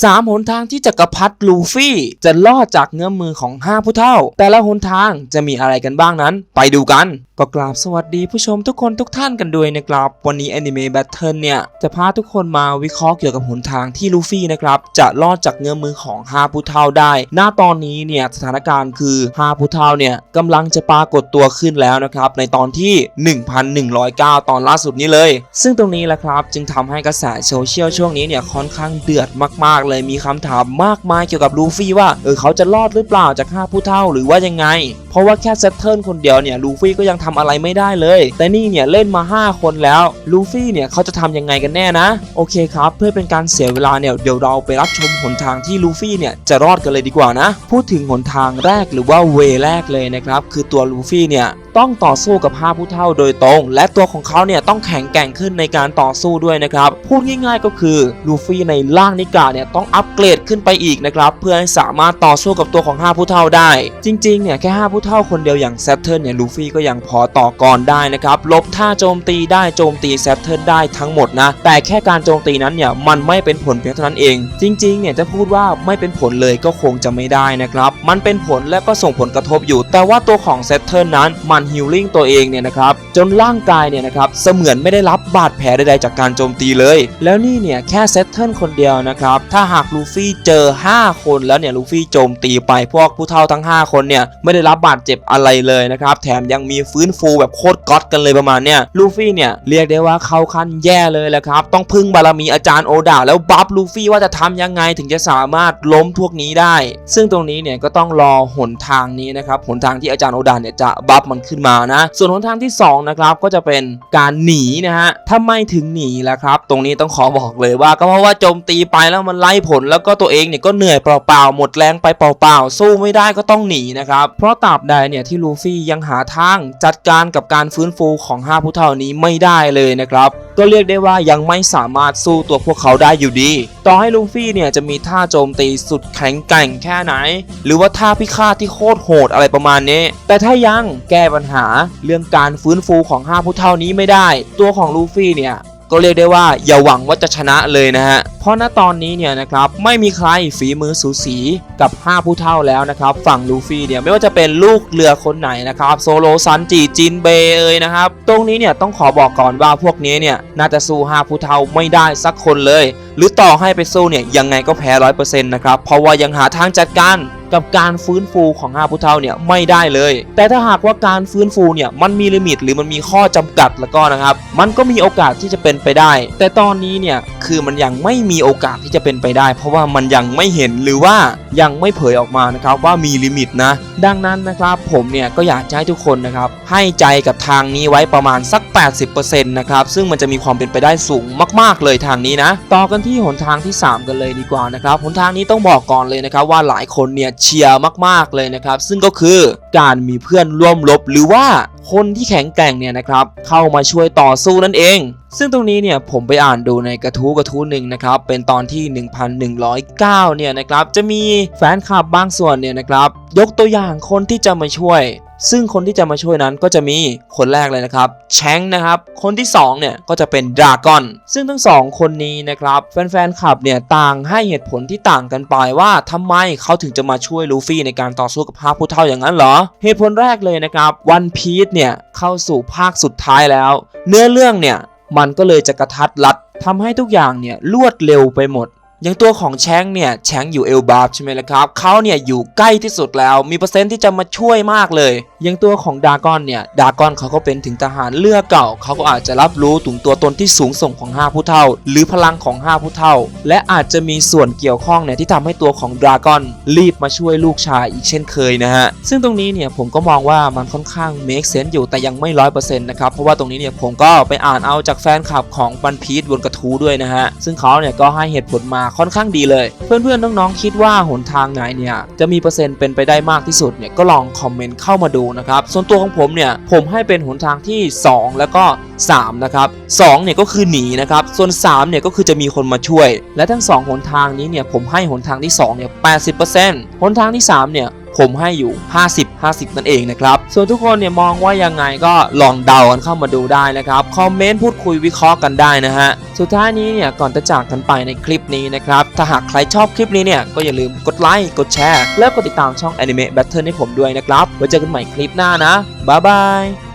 3หนทางที่จักรพรรดิลูฟี่จะลอดจากเงื้อมมือของ 5 ผู้เฒ่า แต่ละหนทางจะมีอะไรกันบ้างนั้น ไปดูกัน ก็กราบสวัสดีผู้ชมทุกคนทุกท่านกันด้วยนะครับ วันนี้ Anime Battle เนี่ย จะพาทุกคนมาวิเคราะห์เกี่ยวกับหนทางที่ลูฟี่นะครับ จะรอดจากเงื้อมมือของ5ผู้เฒ่าได้ หน้าตอนนี้เนี่ย สถานการณ์คือ5ผู้เฒ่าเนี่ยกำลังจะปรากฏตัวขึ้นแล้วนะครับ ในตอนที่ 1109 ตอนล่าสุดนี้เลย ซึ่งตรงนี้แหละครับ จึงทำให้กระแสโซเชียลช่วงนี้เนี่ยค่อนข้างเดือดมาก ๆ เลยมีคำถามมากมายเกี่ยวกับลูฟี่ว่าเออเขาจะรอดหรือเปล่าจาก5ผู้เฒ่าหรือว่ายังไง เพราะว่าแค่เซตเทิลคนเดียวเนี่ยลูฟี่ก็ยังทำอะไรไม่ได้เลย แต่นี่เนี่ยเล่นมา 5 คนแล้วลูฟี่เนี่ยเขาจะทำยังไงกันแน่นะ โอเคครับ เพื่อเป็นการเสียเวลาเนี่ยเดี๋ยวเราไปรับชมหนทางที่ลูฟี่เนี่ยจะรอดกันเลยดีกว่านะ พูดถึงหนทางแรกหรือว่าเวแรกเลยนะครับคือตัวลูฟี่เนี่ย ต้องต่อสู้กับ5ผู้เฒ่าโดยตรง และตัวของเขาเนี่ยต้องแข็งแกร่งขึ้นในการต่อสู้ด้วยนะครับ พูดง่ายๆก็คือลูฟี่ในร่างนิกาเนี่ยต้องอัปเกรดขึ้นไปอีกนะครับเพื่อให้สามารถต่อสู้กับตัวของ 5 ผู้เฒ่าได้ จริงๆเนี่ยแค่ 5 ผู้เฒ่าคนเดียวอย่างแซตเทิลเนี่ยลูฟี่ก็ยังพอต่อกรได้นะครับลบท่าโจมตีได้โจมตีแซตเทิลได้ทั้งหมดนะแต่แค่การโจมตีนั้นเนี่ยมันไม่เป็นผลเพียงเท่านั้นเอง จริงๆเนี่ยจะพูดว่าไม่เป็นผลเลยก็คงจะไม่ได้นะครับมันเป็นผลและก็ส่งผลกระทบอยู่ แต่ว่าตัวของเซตเทิลนั้นมันฮิลลิ่งตัวเองเนี่ยนะครับจนร่างกายเนี่ยนะครับเสมือนไม่ได้รับบาดแผลใดๆจากการโจมตีเลย แล้วนี่เนี่ยแค่เซตเทิลคนเดียวนะครับถ้าหากลูฟี่เจอ 5 คนแล้วเนี่ยลูฟี่โจมตีไปพวกผู้เฒ่าทั้ง 5 คนเนี่ยไม่ได้รับบาดเจ็บอะไรเลยนะครับแถมยังมีฟื้นฟูแบบโคตรก๊อตกันเลยประมาณเนี่ยลูฟี่เนี่ยเรียกได้ว่าเข้าขั้นแย่เลยแหละครับต้องพึ่งบารมีอาจารย์โอดาแล้วบัฟลูฟี่ว่าจะทำยังไงถึงจะสามารถล้มพวกนี้ได้ ซึ่งตรงนี้เนี่ยก็ต้องรอหนทางนี้นะครับหนทางที่อาจารย์โอดาเนี่ยจะบัฟมันขึ้นมานะ ส่วนหนทางที่สองนะครับก็จะเป็นการหนีนะฮะถ้าไม่ถึงหนีแล้วครับ ตรงนี้ต้องขอบอกเลยว่าก็เพราะว่าโจมตีไปแล้วมันไล่ผล แล้วก็ตัวเองเนี่ยก็เหนื่อยเปล่าๆหมดแรงไปเปล่าๆสู้ไม่ได้ก็ต้องหนีนะครับ เพราะตราบใดเนี่ยที่ลูฟี่ยังหาทางจัดการกับการฟื้นฟูของห้าผู้เท่านี้ไม่ได้เลยนะครับก็เรียกได้ว่ายังไม่สามารถสู้ตัวพวกเขาได้อยู่ดี ต่อให้ลูฟี่เนี่ยจะมีท่าโจมตีสุดแข็งแกร่งแค่ไหน หรือว่าท่าพิฆาตที่โคตรโหดอะไรประมาณนี้ แต่ถ้ายังแก้ปัญหาเรื่องการฟื้นฟูของ5ผู้เท่านี้ไม่ได้ ตัวของลูฟี่เนี่ย ก็เรียกได้ว่าอย่าหวังว่าจะชนะเลยนะฮะ เพราะณตอนนี้เนี่ยนะครับไม่มีใครฝีมือสูสีกับ 5 ผู้เท่าแล้วนะครับฝั่งลูฟี่เนี่ยไม่ว่าจะเป็นลูกเรือคนไหนนะครับโซโลซันจิจินเบย์เอ่ยนะครับตรงนี้เนี่ยต้องขอบอกก่อนว่าพวกนี้เนี่ยน่าจะสู้ 5 ผู้เท่าไม่ได้สักคนเลย หรือต่อให้ไปสู้เนี่ยยังไงก็แพ้ร้อยเปอร์เซ็นต์นะครับเพราะว่ายังหาทางจัดการ กับการฟื้นฟูของ5ผู้เฒ่าเนี่ยไม่ได้เลย แต่ถ้าหากว่าการฟื้นฟูเนี่ยมันมีลิมิตหรือมันมีข้อจำกัดแล้วก็นะครับ มันก็มีโอกาสที่จะเป็นไปได้ แต่ตอนนี้เนี่ยคือมันยังไม่มีโอกาสที่จะเป็นไปได้ เพราะว่ามันยังไม่เห็นหรือว่ายังไม่เผยออกมานะครับว่ามีลิมิตนะ ดังนั้นนะครับผมเนี่ยก็อยากจะให้ทุกคนนะครับให้ใจกับทางนี้ไว้ประมาณสัก 80%นะครับซึ่งมันจะมีความเป็นไปได้สูงมากๆเลยทางนี้นะ ต่อกันที่หนทางที่ 3 กันเลยดีกว่านะครับหนทางนี้ต้องบอกก่อนเลยนะครับว่าหลายคนเนี่ยเชียร์มากๆเลยนะครับ ซึ่งก็คือการมีเพื่อนร่วมรบหรือว่าคนที่แข็งแกร่งเนี่ยนะครับเข้ามาช่วยต่อสู้นั่นเอง ซึ่งตรงนี้เนี่ยผมไปอ่านดูในกระทู้กระทู้หนึ่งนะครับเป็นตอนที่ 1109เนี่ยนะครับจะมีแฟนคลับบางส่วนเนี่ยนะครับยกตัวอย่างคนที่จะมาช่วย ซึ่งคนที่จะมาช่วยนั้นก็จะมีคนแรกเลยนะครับแชงนะครับ คนที่2เนี่ยก็จะเป็นดราก้อนซึ่งทั้งสองคนนี้นะครับแฟนๆคลับเนี่ยต่างให้เหตุผลที่ต่างกันไปว่าทำไมเขาถึงจะมาช่วยลูฟี่ในการต่อสู้กับภาคผู้เท่าอย่างนั้นเหรอ เหตุผลแรกเลยนะครับวันพีซเนี่ยเข้าสู่ภาคสุดท้ายแล้ว เนื้อเรื่องเนี่ยมันก็เลยจะกระทัดรัดทำให้ทุกอย่างเนี่ยรวดเร็วไปหมด อย่างตัวของแชงเนี่ยแชงอยู่เอลบาร์ใช่ไหมล่ะครับเขาเนี่ยอยู่ใกล้ที่สุดแล้ว มีเปอร์เซ็นต์ที่จะมาช่วยมากเลย อย่างตัวของดากอนเนี่ยดากอนเขาก็เป็นถึงทหารเรือกเก่า เขาก็อาจจะรับรู้ถึงตัวตนที่สูงส่งของ 5 ผู้เท่า หรือพลังของ 5 ผู้เท่า และอาจจะมีส่วนเกี่ยวข้องเนี่ยที่ทำให้ตัวของดากอนรีบมาช่วยลูกชายอีกเช่นเคยนะฮะซึ่งตรงนี้เนี่ยผมก็มองว่ามันค่อนข้าง make sense อยู่แต่ยังไม่ร้อยเปอร์เซ็นต์นะครับเพราะว่าตรงนี้เนี่ยผมก็ไปอ่านเอาจากแฟนคลับของบันพีทบนกระทู้ด้วยนะฮะซึ่งเขาเนี่ยก็ให้เหตุผลมาค่อนข้างดีเลย เพื่อนๆน้องๆคิดว่าหนทางไหนเนี่ยจะมีเปอร์เซ็นต์เป็นไปได้มากที่สุดเนี่ยก็ลองคอมเมนต์เข้ามาดูนะครับส่วนตัวของผมเนี่ยผมให้เป็นหนทางที่ 2 แล้วก็ 3 นะครับ2เนี่ยก็คือหนีนะครับส่วน3เนี่ยก็คือจะมีคนมาช่วย และทั้ง 2 หนทางนี้เนี่ยผมให้หนทางที่2เนี่ย80%หนทางที่3เนี่ยผมให้อยู่ 50 50 นั่นเองนะครับ ส่วนทุกคนเนี่ยมองว่ายังไงก็ลองเดากันเข้ามาดูได้นะครับ คอมเมนต์พูดคุยวิเคราะห์กันได้นะฮะ สุดท้ายนี้เนี่ยก่อนจะจากกันไปในคลิปนี้นะครับ ถ้าหากใครชอบคลิปนี้เนี่ยก็อย่าลืมกดไลค์ กดแชร์ และกดติดตามช่อง Anime Battle ให้ผมด้วยนะครับ ไว้เจอกันใหม่คลิปหน้านะ บ๊ายบาย